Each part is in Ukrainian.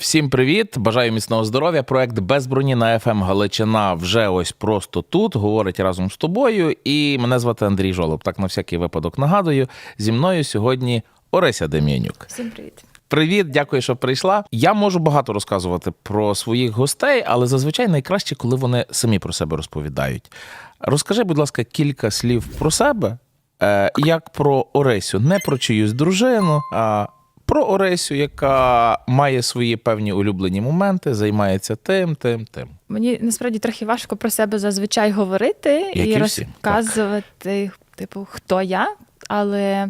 Всім привіт! Бажаю міцного здоров'я. Проект без броні на FM Галичина вже ось просто тут. Говорить разом з тобою. І мене звати Андрій Жолоб. Так на всякий випадок нагадую. Зі мною сьогодні Орися Дем'янюк. Всім привіт. Привіт, дякую, що прийшла. Я можу багато розказувати про своїх гостей, але зазвичай найкраще, коли вони самі про себе розповідають. Розкажи, будь ласка, кілька слів про себе, е, як про Оресю, не про чиюсь дружину, а про Оресю, яка має свої певні улюблені моменти, займається тим, тим, тим. Мені насправді трохи важко про себе зазвичай говорити Як і і розказувати, типу, хто я. Але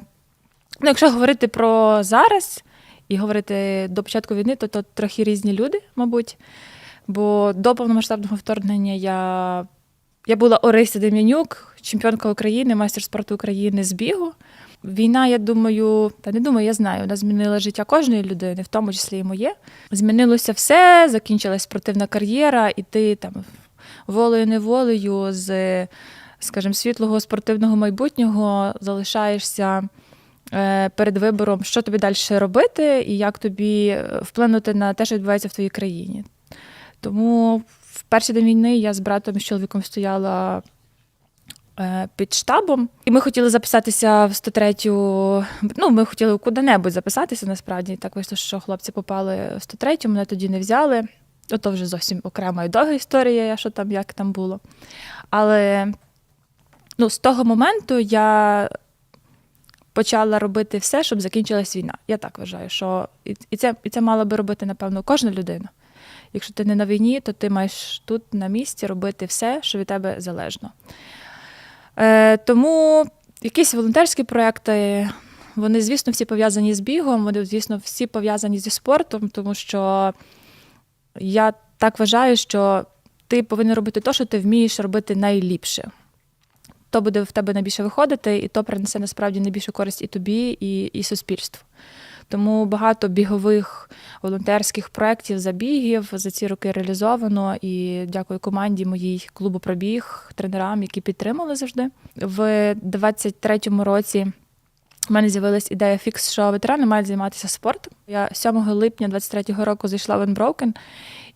ну, якщо говорити про зараз і говорити до початку війни, то, то трохи різні люди, мабуть. Бо до повномасштабного вторгнення я, я була Орися Дем'янюк, чемпіонка України, майстер спорту України з бігу. Війна, я думаю, та не думаю, я знаю, вона змінила життя кожної людини, в тому числі і моє. Змінилося все, закінчилась спортивна кар'єра, і ти там волею неволею з, скажімо, світлого спортивного майбутнього залишаєшся е, перед вибором, що тобі далі робити, і як тобі е, вплинути на те, що відбувається в твоїй країні. Тому в перший день війни я з братом і з чоловіком стояла під штабом, і ми хотіли записатися в 103-ю. Ну, ми хотіли куди-небудь записатися, насправді. Так вийшло, що хлопці попали в 103-ю, мене тоді не взяли. Ото вже зовсім окрема і довга історія, що там, як там було. Але ну, з того моменту я почала робити все, щоб закінчилась війна. Я так вважаю, що і це, і це мала би робити, напевно, кожна людина. Якщо ти не на війні, то ти маєш тут на місці робити все, що від тебе залежно. Е, тому якісь волонтерські проекти, вони, звісно, всі пов'язані з бігом, вони, звісно, всі пов'язані зі спортом, тому що я так вважаю, що ти повинен робити те, що ти вмієш робити найліпше. То буде в тебе найбільше виходити, і то принесе насправді найбільшу користь і тобі, і, і суспільству. Тому багато бігових волонтерських проєктів забігів за ці роки реалізовано. І дякую команді моїй клубу пробіг, тренерам, які підтримали завжди. В 23-му році в мене з'явилась ідея фікс, що ветерани мають займатися спортом. Я 7 липня 23-го року зайшла в Unbroken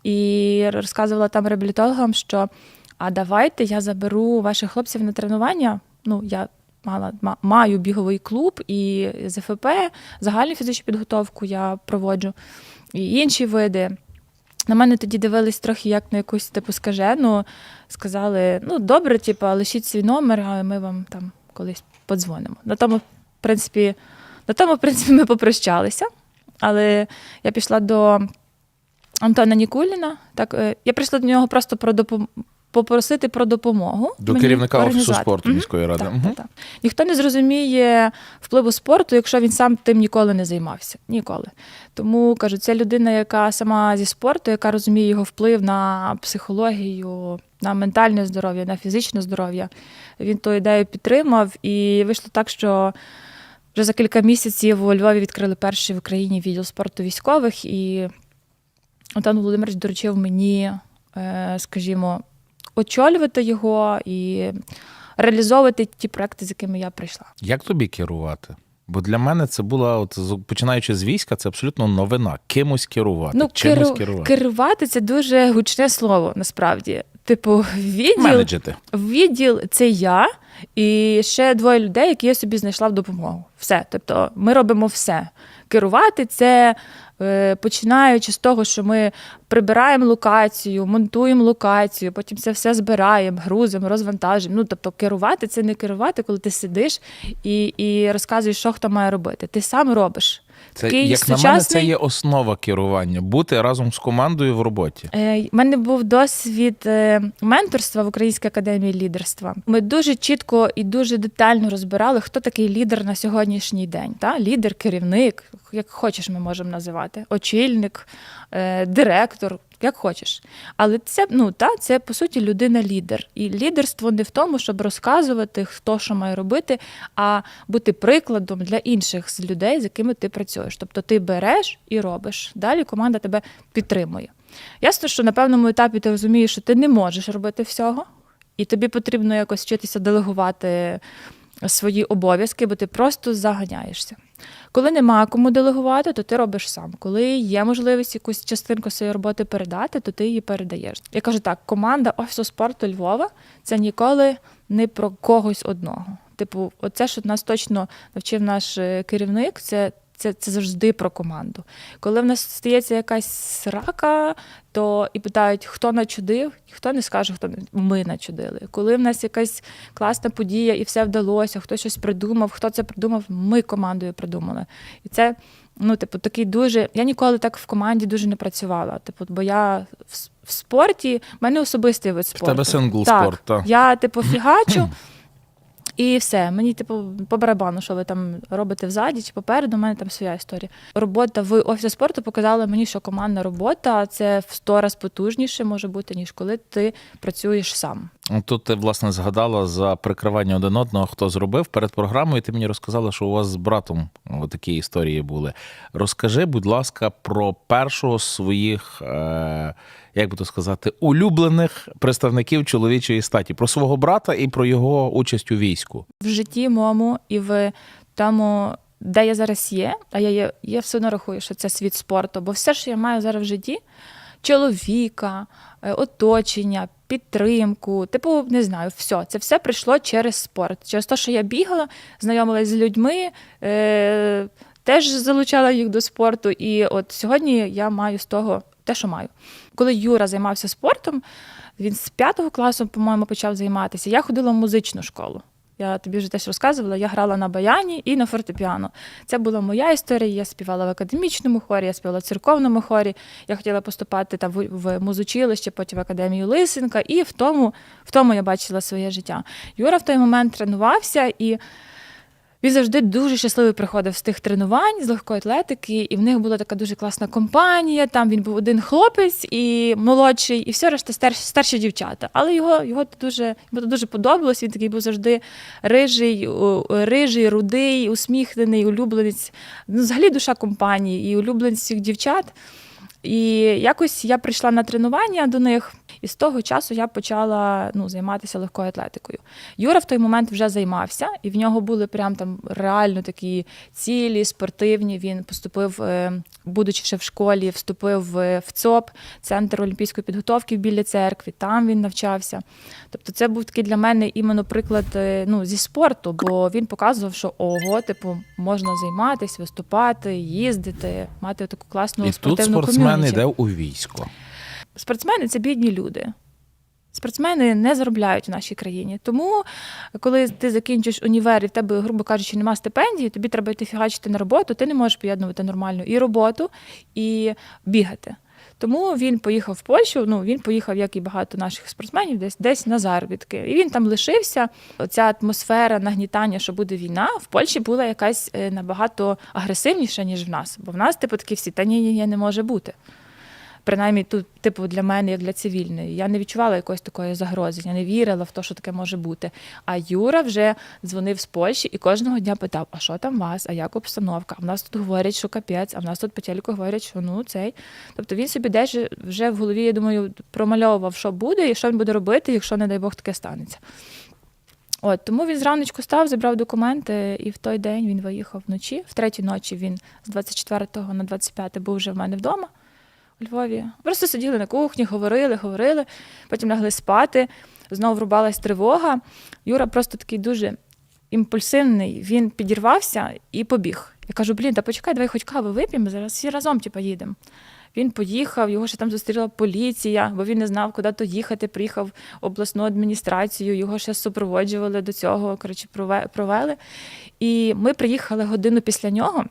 і розказувала там реабілітологам, що а давайте я заберу ваших хлопців на тренування. Ну, я мала маю біговий клуб і ЗФП, загальну фізичну підготовку я проводжу, і інші види. На мене тоді дивились трохи як на якусь типу скажену. Сказали: ну добре, типу, лишіть свій номер, а ми вам там колись подзвонимо. На тому, в принципі, на тому, в принципі, ми попрощалися. Але я пішла до Антона Нікуліна. Так, е, я прийшла до нього просто про допом... попросити про допомогу. До мені керівника офісу спорту міської ради. Так, Мгм. так, так. Ніхто не зрозуміє впливу спорту, якщо він сам тим ніколи не займався. Ніколи. Тому кажу, це людина, яка сама зі спорту, яка розуміє його вплив на психологію, на ментальне здоров'я, на фізичне здоров'я. Він ту ідею підтримав, і вийшло так, що вже за кілька місяців у Львові відкрили перший в Україні відділ спорту військових, і Антон Володимирович доручив мені, е, скажімо, очолювати його і реалізовувати ті проекти, з якими я прийшла. Як тобі керувати? Бо для мене це була, от починаючи з війська, це абсолютно новина. Кимось керувати, Ну, чимось керу... керувати. керувати це дуже гучне слово, насправді. Типу, відділ, Менеджити. відділ це я і ще двоє людей, які я собі знайшла в допомогу. Все. Тобто, ми робимо все. Керувати це е, починаючи з того, що ми прибираємо локацію, монтуємо локацію, потім це все збираємо, грузимо, розвантажуємо. Ну, тобто, керувати це не керувати, коли ти сидиш і, і розказуєш, що хто має робити. Ти сам робиш. Це, Такий як на мене, це є основа керування бути разом з командою в роботі. Е, У мене був досвід е, менторства в Українській академії лідерства. Ми дуже чітко і дуже детально розбирали, хто такий лідер на сьогоднішній день. Та? Лідер, керівник, як хочеш, ми можемо називати, очільник, е, директор, як хочеш. Але це ну та це по суті людина-лідер. І лідерство не в тому, щоб розказувати, хто що має робити, а бути прикладом для інших людей, з якими ти працюєш. Тобто ти береш і робиш. Далі команда тебе підтримує. Ясно, що на певному етапі ти розумієш, що ти не можеш робити всього, і тобі потрібно якось вчитися делегувати свої обов'язки, бо ти просто заганяєшся. Коли нема кому делегувати, то ти робиш сам. Коли є можливість якусь частинку своєї роботи передати, то ти її передаєш. Я кажу так: команда офісу спорту Львова це ніколи не про когось одного. Типу, оце, що нас точно навчив наш е, керівник, це. Це, це завжди про команду. Коли в нас стається якась срака, то і питають, хто начудив, ніхто не скаже, хто ми начудили. Коли в нас якась класна подія і все вдалося, хто щось придумав, хто це придумав, ми командою придумали. І це, ну, типу, такий дуже. Я ніколи так в команді дуже не працювала. Типу, бо я в, в спорті, в мене особистий вид спорту. тебе сингл так, спорт, так. Я, типу, фігачу. І все, мені типу по барабану, що ви там робите взаді чи попереду, у мене там своя історія. Робота в офісі спорту показала мені, що командна робота це в сто раз потужніше може бути, ніж коли ти працюєш сам. Тут ти власне згадала за прикривання один одного, хто зробив перед програмою. Ти мені розказала, що у вас з братом такі історії були. Розкажи, будь ласка, про першого своїх, е, як би то сказати, улюблених представників чоловічої статі, про свого брата і про його участь у війську. В житті моєму і в тому, де я зараз є, а я є, я все одно рахую, що це світ спорту, бо все, що я маю зараз в житті, чоловіка, е, оточення, підтримку, типу, не знаю, все. Це все прийшло через спорт. Через те, що я бігала, знайомилась з людьми, е, теж залучала їх до спорту. І от сьогодні я маю з того те, що маю. Коли Юра займався спортом, він з п'ятого класу, по-моєму, почав займатися. Я ходила в музичну школу. Я тобі вже теж розказувала, я грала на баяні і на фортепіано. Це була моя історія. Я співала в академічному хорі, я співала в церковному хорі. Я хотіла поступати там в, музучилище, потім в академію Лисенка, і в тому, в тому я бачила своє життя. Юра в той момент тренувався і. Він завжди дуже щасливий приходив з тих тренувань з легкої атлетики, і в них була така дуже класна компанія. Там він був один хлопець і молодший, і все решта старші, старші дівчата. Але його, його дуже, йому дуже подобалось. Він такий був завжди рижий, рижий, рудий, усміхнений, улюбленець. Ну, взагалі душа компанії і улюбленець всіх дівчат. І якось я прийшла на тренування до них, і з того часу я почала ну, займатися легкою атлетикою. Юра в той момент вже займався, і в нього були прям там реально такі цілі, спортивні. Він поступив, е, будучи ще в школі, вступив в в ЦОП, центр олімпійської підготовки в Білій церкві. Там він навчався. Тобто, це був такий для мене іменно приклад е, ну, зі спорту, бо він показував, що ого, типу, можна займатися, виступати, їздити, мати таку класну і тут спортивну спортсмен ком'юніті. йде у військо. Спортсмени це бідні люди. Спортсмени не заробляють в нашій країні. Тому, коли ти закінчиш універ і в тебе, грубо кажучи, нема стипендії, тобі треба йти фігачити на роботу, ти не можеш поєднувати нормально і роботу, і бігати. Тому він поїхав в Польщу. Ну він поїхав, як і багато наших спортсменів, десь десь на заробітки. І він там лишився. Оця атмосфера нагнітання, що буде війна, в Польщі була якась е, набагато агресивніша, ніж в нас. Бо в нас, типу, такі всі та ні, ні, ні, не може бути. Принаймні, тут, типу, для мене, як для цивільної, я не відчувала якоїсь такої загрози, я не вірила в те, що таке може бути. А Юра вже дзвонив з Польщі і кожного дня питав: а що там у вас, а як обстановка? А в нас тут говорять, що капець, а в нас тут по говорять, що ну цей. Тобто він собі десь вже в голові, я думаю, промальовував, що буде і що він буде робити, якщо, не дай Бог, таке станеться. От тому він зраночку став, забрав документи, і в той день він виїхав вночі. В третій ночі він з 24 на 25 був вже в мене вдома у Львові. Просто сиділи на кухні, говорили, говорили, потім лягли спати. Знову врубалась тривога. Юра просто такий дуже імпульсивний. Він підірвався і побіг. Я кажу: блін, та почекай, давай хоч кави вип'ємо, зараз всі разом типу, їдемо. Він поїхав, його ще там зустріла поліція, бо він не знав, куди то їхати. Приїхав в обласну адміністрацію, його ще супроводжували до цього. Коротше, провели. І ми приїхали годину після нього.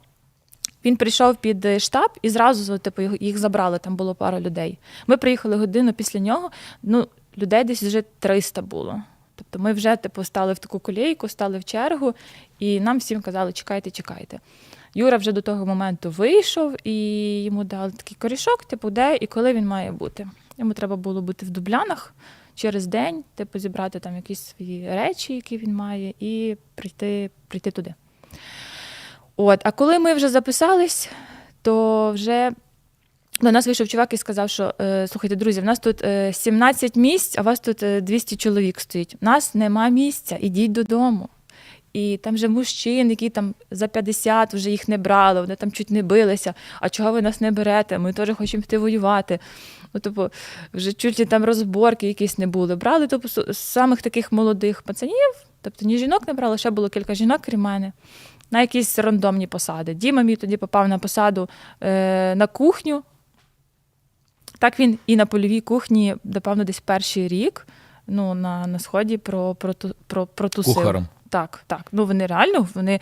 Він прийшов під е, штаб і зразу типу, їх- забрали, там було пара людей. Ми приїхали годину після нього, ну, людей десь вже 300 було. Тобто ми вже типу, стали в таку колійку, стали в чергу, і нам всім казали, чекайте, чекайте. Юра вже до того моменту вийшов, і йому дали такий корішок, типу, де і коли він має бути. Йому треба було бути в Дублянах через день, типу, зібрати там якісь свої речі, які він має, і прийти, прийти туди. От, а коли ми вже записались, то вже до нас вийшов чувак і сказав, що е, слухайте, друзі, в нас тут е, 17 місць, а у вас тут е, 200 чоловік стоїть. У нас нема місця, ідіть додому. І там вже мужчин, які там за 50 вже їх не брали, вони там чуть не билися. А чого ви нас не берете? Ми теж хочемо піти воювати. Ну, типу, вже чуть там розборки якісь не були. Брали тобто, з з самих таких молодих пацанів, тобто ні жінок не брали, ще було кілька жінок, крім мене, на якісь рандомні посади. Діма мій тоді попав на посаду е, на кухню. Так він і на польовій кухні, напевно, десь перший рік ну, на, на сході про, про, про, протусив. Кухарем. Так, так. Ну вони реально вони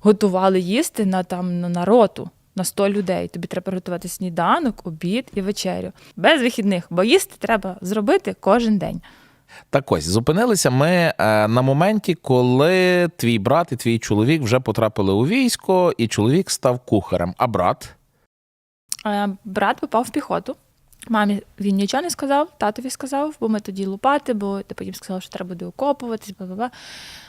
готували їсти на там на роту. На 100 людей. Тобі треба готувати сніданок, обід і вечерю. Без вихідних, бо їсти треба зробити кожен день. Так ось зупинилися ми е, на моменті, коли твій брат і твій чоловік вже потрапили у військо, і чоловік став кухарем. А брат Е, Брат попав в піхоту. Мамі він нічого не сказав, татові сказав, бо ми тоді лопати, бо типу, їм сказали, що треба буде окопуватись, бла, бла.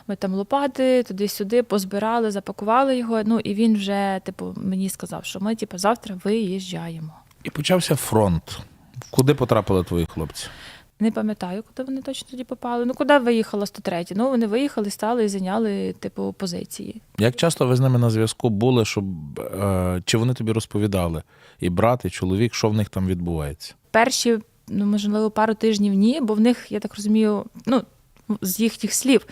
Ми там лопати, туди-сюди, позбирали, запакували його. Ну і він вже, типу, мені сказав, що ми, типу, завтра виїжджаємо. і почався фронт. Куди потрапили твої хлопці? Не пам'ятаю, куди вони точно тоді попали. Ну, куди виїхала 103? Ну, вони виїхали, стали і зайняли, типу, позиції. Як часто ви з ними на зв'язку були, щоб е, чи вони тобі розповідали, і брат, і чоловік, що в них там відбувається? перші, ну можливо, пару тижнів ні, бо в них, я так розумію, ну. З їхніх слів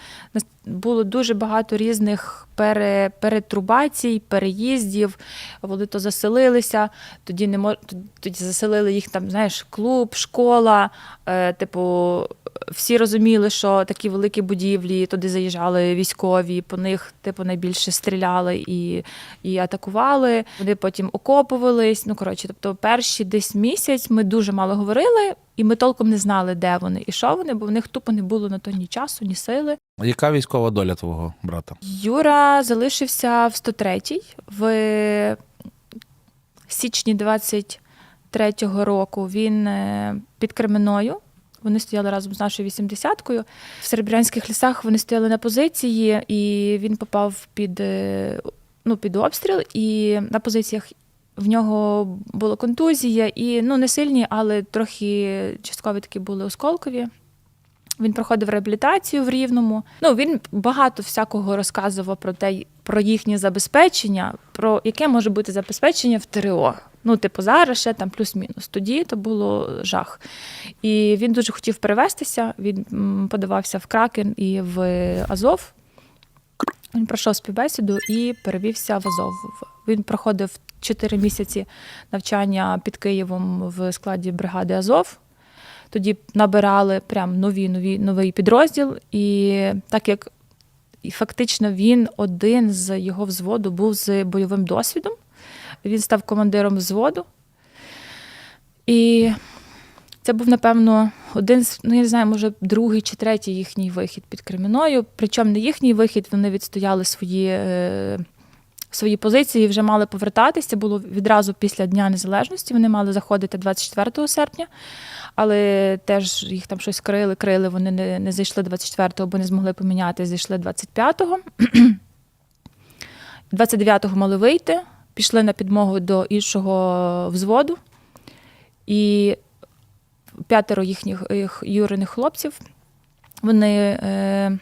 було дуже багато різних пере, перетрубацій, переїздів. Вони то заселилися, тоді не мож... тоді заселили їх там, знаєш, клуб, школа. Е, типу, всі розуміли, що такі великі будівлі, туди заїжджали військові, по них, типу, найбільше стріляли і, і атакували. Вони потім окопувались. Ну, коротше, тобто, перші десь місяць ми дуже мало говорили, і ми толком не знали, де вони і що вони, бо в них тупо не було на то ні часу, ні сили. Яка військова доля твого брата? Юра залишився в 103-й в січні 23-го року. Він е, під Кременою. Вони стояли разом з нашою 80-кою. В серебрянських лісах вони стояли на позиції, і він попав під, е, ну, під обстріл. І на позиціях в нього була контузія, і ну не сильні, але трохи часткові такі були осколкові. Він проходив реабілітацію в Рівному. Ну він багато всякого розказував про те, про їхнє забезпечення, про яке може бути забезпечення в ТРО. Ну, типу, зараз ще там плюс-мінус. Тоді то було жах. І він дуже хотів перевестися. Він подавався в Кракен і в Азов. Він пройшов співбесіду і перевівся в Азов. Він проходив 4 місяці навчання під Києвом в складі бригади Азов. Тоді набирали прям нові, нові, новий підрозділ. І так як і фактично він один з його взводу був з бойовим досвідом, він став командиром взводу. І це був, напевно, один з, ну я не знаю, може, другий чи третій їхній вихід під Креміною. Причому не їхній вихід, вони відстояли свої, е, свої позиції, вже мали повертатися. Це було відразу після Дня Незалежності. Вони мали заходити 24 серпня, але теж їх там щось крили, крили. Вони не, не зайшли 24-го, бо не змогли поміняти, зайшли 25-го. 29-го мали вийти, пішли на підмогу до іншого взводу. І п'ятеро їхніх їх юриних хлопців. Вони е,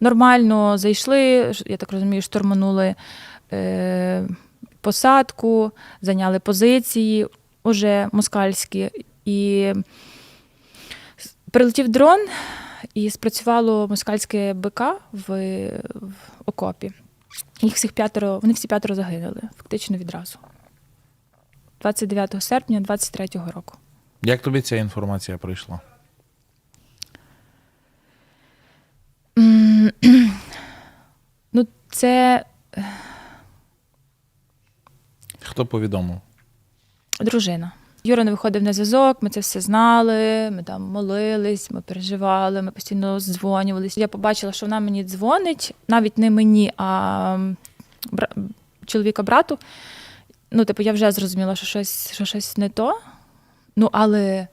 нормально зайшли, я так розумію, штурманули посадку, зайняли позиції уже москальські. І прилетів дрон, і спрацювало москальське БК в, в окопі. Їх всіх п'ятеро, вони всі п'ятеро загинули, фактично відразу. 29 серпня 23-го року. Як тобі ця інформація прийшла? Ну, це Хто повідомив? дружина. Юра не виходив на зв'язок, ми це все знали, ми там молились, ми переживали, ми постійно дзвонювалися. Я побачила, що вона мені дзвонить, навіть не мені, а бра... чоловіка брату. Ну, типу, я вже зрозуміла, що щось, що щось не то. Ну, але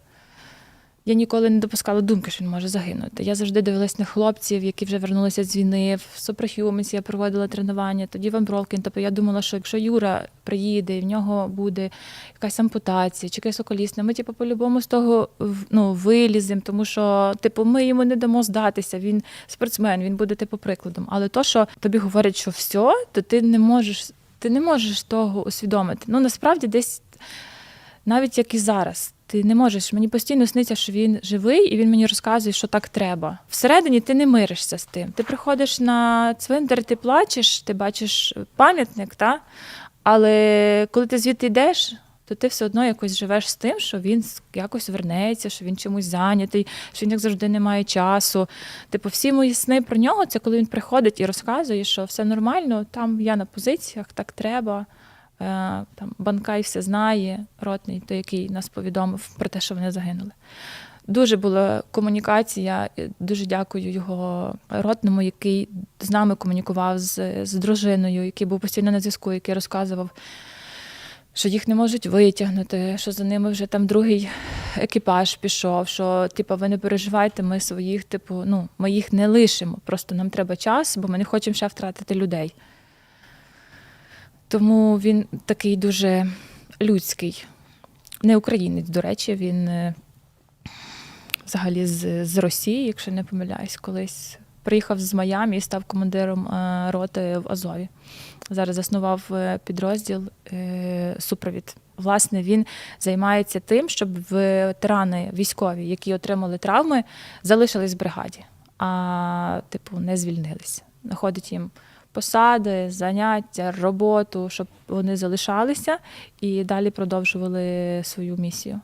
Я ніколи не допускала думки, що він може загинути. Я завжди дивилась на хлопців, які вже вернулися з війни. В Супрахюменсі я проводила тренування, тоді Ван Бролкін. Тобто я думала, що якщо Юра приїде і в нього буде якась ампутація чи якась околісна, ми типу, по-любому з того ну, виліземо, тому що типу, ми йому не дамо здатися. Він спортсмен, він буде типу прикладом. Але то, що тобі говорять, що все, то ти не можеш, ти не можеш того усвідомити. Ну насправді десь навіть як і зараз. Ти не можеш. Мені постійно сниться, що він живий, і він мені розказує, що так треба. Всередині ти не миришся з тим. Ти приходиш на цвинтар, ти плачеш, ти бачиш пам'ятник, та? але коли ти звідти йдеш, то ти все одно якось живеш з тим, що він якось вернеться, що він чомусь зайнятий, що він як завжди не має часу. Типу, всі мої сни про нього це коли він приходить і розказує, що все нормально, там я на позиціях, так треба. Е, Там Банкай все знає, ротний, той, який нас повідомив про те, що вони загинули. Дуже була комунікація. Дуже дякую його ротному, який з нами комунікував з, з дружиною, який був постійно на зв'язку, який розказував, що їх не можуть витягнути, що за ними вже там другий екіпаж пішов. Що типу, ви не переживайте, ми своїх, типу, ну ми їх не лишимо. Просто нам треба час, бо ми не хочемо ще втратити людей. Тому він такий дуже людський. Не українець, до речі, він е, взагалі з, з Росії, якщо не помиляюсь, колись приїхав з Майамі і став командиром е, роти в Азові. Зараз заснував е, підрозділ супровід. Власне, він займається тим, щоб ветерани військові, які отримали травми, залишились в бригаді, а типу не звільнились. Знаходить їм посади, заняття, роботу, щоб вони залишалися і далі продовжували свою місію.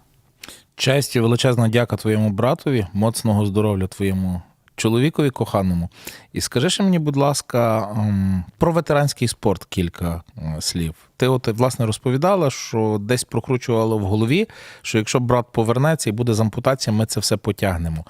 Честь і величезна дяка твоєму братові, моцного здоров'я твоєму чоловікові коханому. І скажи мені, будь ласка, ем, про ветеранський спорт кілька е, слів. Ти от власне розповідала, що десь прокручувала в голові, що якщо брат повернеться і буде з ампутацією, ми це все потягнемо.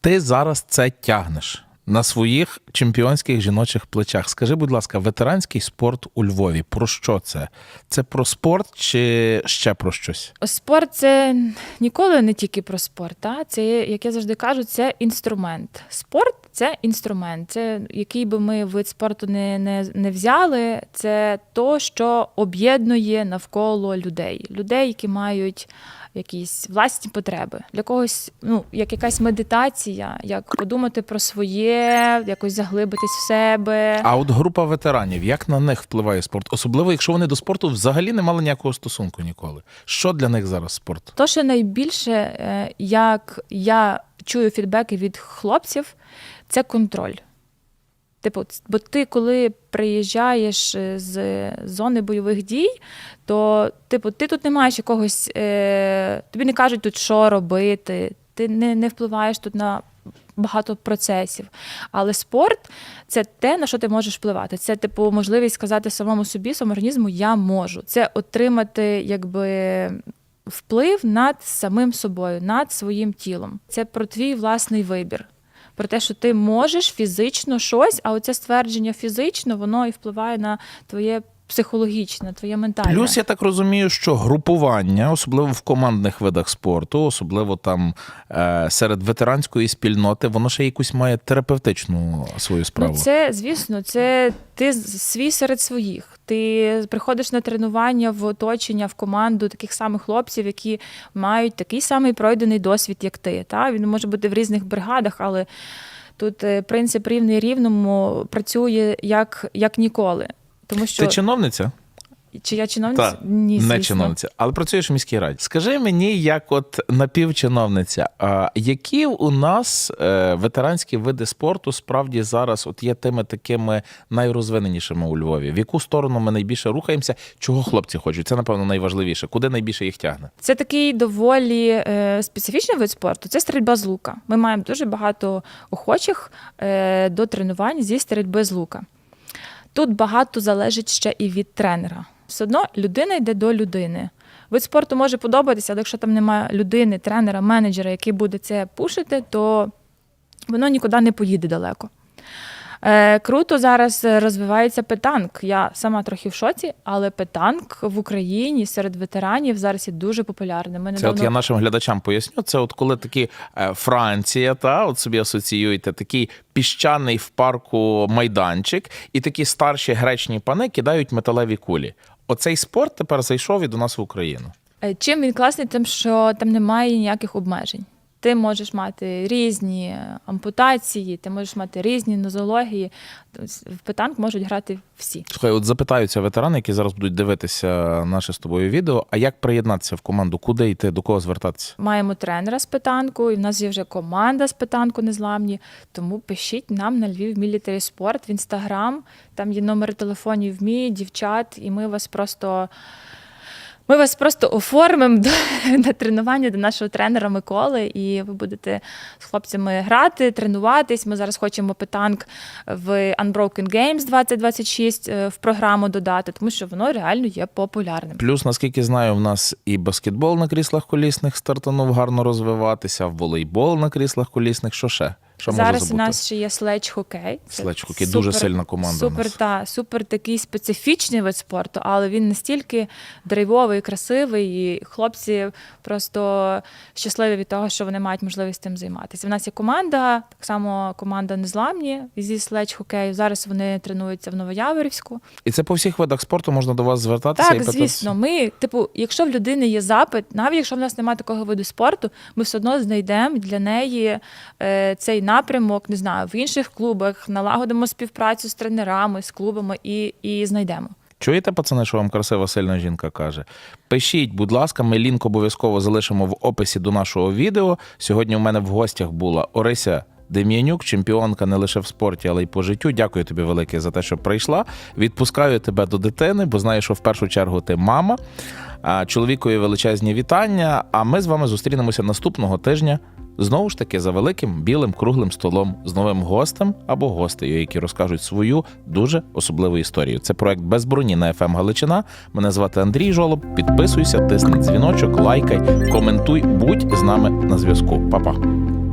Ти зараз це тягнеш на своїх чемпіонських жіночих плечах. Скажи, будь ласка, ветеранський спорт у Львові. Про що це? Це про спорт чи ще про щось? Спорт це ніколи не тільки про спорт. Та? Це, як я завжди кажу, це інструмент. Спорт це інструмент. Це який би ми вид спорту не, не, не взяли, це то, що об'єднує навколо людей. Людей, які мають якісь власні потреби. Для когось, ну, як якась медитація, як подумати про своє, якось заглибитись в себе. А от група ветеранів, як на них впливає спорт? Особливо, якщо вони до спорту взагалі не мали ніякого стосунку ніколи. Що для них зараз спорт? То, що найбільше, е, як я чую фідбеки від хлопців, це контроль. Типу, бо ти, коли приїжджаєш е, з зони бойових дій, то типу, ти тут не маєш якогось, е, тобі не кажуть тут, що робити, ти не, не впливаєш тут на багато процесів. Але спорт це те, на що ти можеш впливати. Це, типу, можливість сказати самому собі, своєму організму я можу. Це отримати якби. Вплив над самим собою, над своїм тілом. Це про твій власний вибір. Про те, що ти можеш фізично щось, а оце ствердження фізично, воно і впливає на твоє психологічне, твоє ментальне. Плюс я так розумію, що групування, особливо в командних видах спорту, особливо там е, серед ветеранської спільноти, воно ще якусь має терапевтичну свою справу. Ну, це, звісно, це ти свій серед своїх. Ти приходиш на тренування в оточення, в команду таких самих хлопців, які мають такий самий пройдений досвід, як ти. Та? Він може бути в різних бригадах, але тут е, принцип рівний рівному працює як, як ніколи. Тому що Ти чиновниця? чи я чиновниця? Так, Ні, звісно. не чиновниця, але працюєш в міській раді. Скажи мені, як от напівчиновниця, а які у нас е, ветеранські види спорту справді зараз от є тими такими найрозвиненішими у Львові? В яку сторону ми найбільше рухаємося? Чого хлопці хочуть? Це напевно найважливіше. Куди найбільше їх тягне? Це такий доволі е, специфічний вид спорту. Це стрільба з лука. Ми маємо дуже багато охочих е, до тренувань зі стрільби з лука. Тут багато залежить ще і від тренера. Все одно людина йде до людини. Вид спорту може подобатися, але якщо там немає людини, тренера, менеджера, який буде це пушити, то воно нікуди не поїде далеко. Е, круто зараз е, розвивається питанк. Я сама трохи в шоці, але питанк в Україні серед ветеранів зараз є дуже популярним. Ми Це от я нашим глядачам поясню. Це от коли такі е, Франція, та от собі асоціюєте, такий піщаний в парку майданчик, і такі старші гречні пани кидають металеві кулі. Оцей спорт тепер зайшов і до нас в Україну. Е, Чим він класний, тим, що там немає ніяких обмежень. Ти можеш мати різні ампутації, ти можеш мати різні нозології. Тобто В питанк можуть грати всі. Слухай, от запитаються ветерани, які зараз будуть дивитися наше з тобою відео. А як приєднатися в команду? Куди йти, до кого звертатися? Маємо тренера з питанку, і в нас є вже команда з питанку незламні. Тому пишіть нам на Львів Мілітарі Спорт в інстаграм. Там є номери телефонів мій, дівчат, і ми вас просто. Ми вас просто оформимо до, на тренування до нашого тренера Миколи, і ви будете з хлопцями грати, тренуватись. Ми зараз хочемо питанк в Unbroken Games 2026 е, в програму додати, тому що воно реально є популярним. Плюс, наскільки знаю, в нас і баскетбол на кріслах колісних стартанув гарно розвиватися, волейбол на кріслах колісних. Що ще? Що може Зараз у нас ще є следж хокей. Следж хокей, дуже сильна команда у Супер, нас. та супер такий специфічний вид спорту, але він настільки драйвовий, красивий, і хлопці просто щасливі від того, що вони мають можливість тим займатися. У нас є команда, так само команда Незламні зі следж хокею. Зараз вони тренуються в Новояворівську. І це по всіх видах спорту можна до вас звертатися Так, питатися? звісно, ми, типу, якщо в людини є запит, навіть якщо в нас немає такого виду спорту, ми все одно знайдемо для неї е, цей напрямок, не знаю, в інших клубах, налагодимо співпрацю з тренерами, з клубами і, і знайдемо. Чуєте, пацани, що вам красива сильна жінка каже? Пишіть, будь ласка, ми лінк обов'язково залишимо в описі до нашого відео. Сьогодні у мене в гостях була Орися. Дем'янюк, чемпіонка не лише в спорті, але й по життю. Дякую тобі велике за те, що прийшла. Відпускаю тебе до дитини, бо знаю, що в першу чергу ти мама. Чоловікові величезні вітання. А ми з вами зустрінемося наступного тижня. Знову ж таки, за великим білим круглим столом з новим гостем або гостею, які розкажуть свою дуже особливу історію. Це проект без броні на FM Галичина. Мене звати Андрій Жолоб. Підписуйся, тисни дзвіночок, лайкай, коментуй, будь з нами на зв'язку. Па-па.